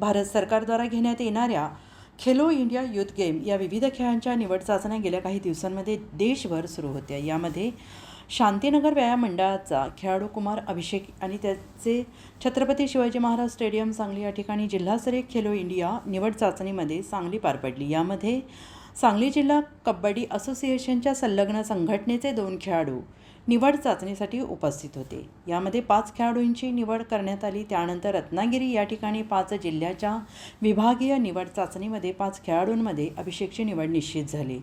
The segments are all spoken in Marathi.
भारत सरकारद्वारा घेण्यात येणाऱ्या खेलो इंडिया युथ गेम या विविध खेळांच्या निवड चाचण्या गेल्या काही दिवसांमध्ये देशभर सुरू होत्या. यामध्ये शांतीनगर व्यायाम मंडळाचा खेळाडू कुमार अभिषेक आणि त्याचे छत्रपती शिवाजी महाराज स्टेडियम सांगली या ठिकाणी जिल्हास्तरीय खेलो इंडिया निवड चाचणीमध्ये सांगली पार पडली. यामध्ये सांगली जिल्हा कबड्डी असोसिएशनच्या संलग्न संघटनेचे दोन खेळाडू निवड चाचणीसाठी उपस्थित होते. यामध्ये पाच खेळाडूंची निवड करण्यात आली. त्यानंतर रत्नागिरी या ठिकाणी पाच जिल्ह्याच्या विभागीय निवड चाचणीमध्ये पाच खेळाडूंमध्ये अभिषेकची निवड निश्चित झाली.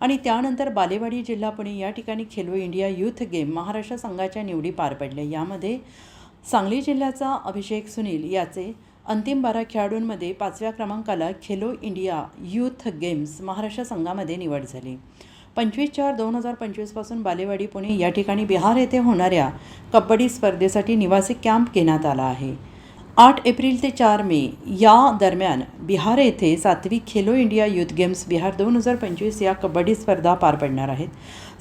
आणि त्यानंतर बालेवाडी जिल्हा पुणे या ठिकाणी Khelo India youth game Maharashtra संघाच्या निवडी पार पडल्या. यामध्ये सांगली जिल्ह्याचा अभिषेक सुनील याचे अंतिम बारा खेळाडूंमध्ये पाचव्या क्रमांकाला Khelo India youth games Maharashtra संघामध्ये निवड झाली. पंचवीस चार दोन हजार पंचवीसपासून बालेवाडी पुणे या ठिकाणी बिहार येथे होणाऱ्या कबड्डी स्पर्धेसाठी निवासी कॅम्प घेण्यात आला आहे. आठ एप्रिल ते चार मे या दरम्यान बिहार येथे सातवी Khelo India youth games Bihar दोन हजार पंचवीस या कबड्डी स्पर्धा पार पडणार आहेत.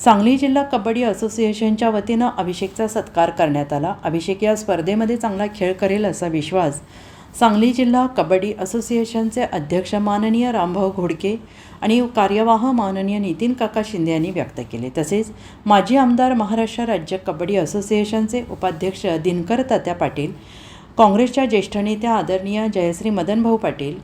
सांगली जिल्हा कबड्डी असोसिएशनच्या वतीनं अभिषेकचा सत्कार करण्यात आला. अभिषेक या स्पर्धेमध्ये चांगला खेळ करेल असा विश्वास सांगली जिल्हा कबड्डी असोसिएशनचे अध्यक्ष माननीय रामभाऊ घोडके आणि कार्यवाह माननीय नितीन काका शिंदे यांनी व्यक्त केले. तसेच माजी आमदार महाराष्ट्र राज्य कबड्डी असोसिएशनचे उपाध्यक्ष दिनकर तात्या पाटील काँग्रेसच्या ज्येष्ठ नेत्या आदरणीय जयश्री मदनभाऊ पाटील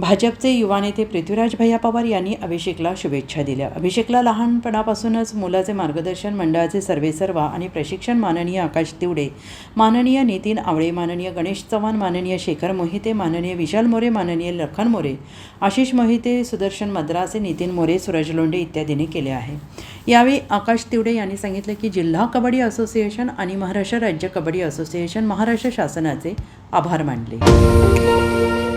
भाजपचे युवा नेते पृथ्वीराज भैया पवार यांनी अभिषेकला शुभेच्छा दिल्या. अभिषेकला लहानपणापासूनच मुलाचे मार्गदर्शन मंडळाचे सर्वेसर्वा आणि प्रशिक्षण माननीय आकाश तिवडे माननीय नितीन आवळे माननीय गणेश चव्हाण माननीय शेखर मोहिते माननीय विशाल मोरे माननीय लखन मोरे आशिष मोहिते सुदर्शन मद्रासे नितीन मोरे सूरज लोंडे इत्यादींनी केले आहे. यावेळी आकाश तिवडे यांनी सांगितले की जिल्हा कबड्डी असोसिएशन आणि महाराष्ट्र राज्य कबड्डी असोसिएशन महाराष्ट्र शासनाचे आभार मानले.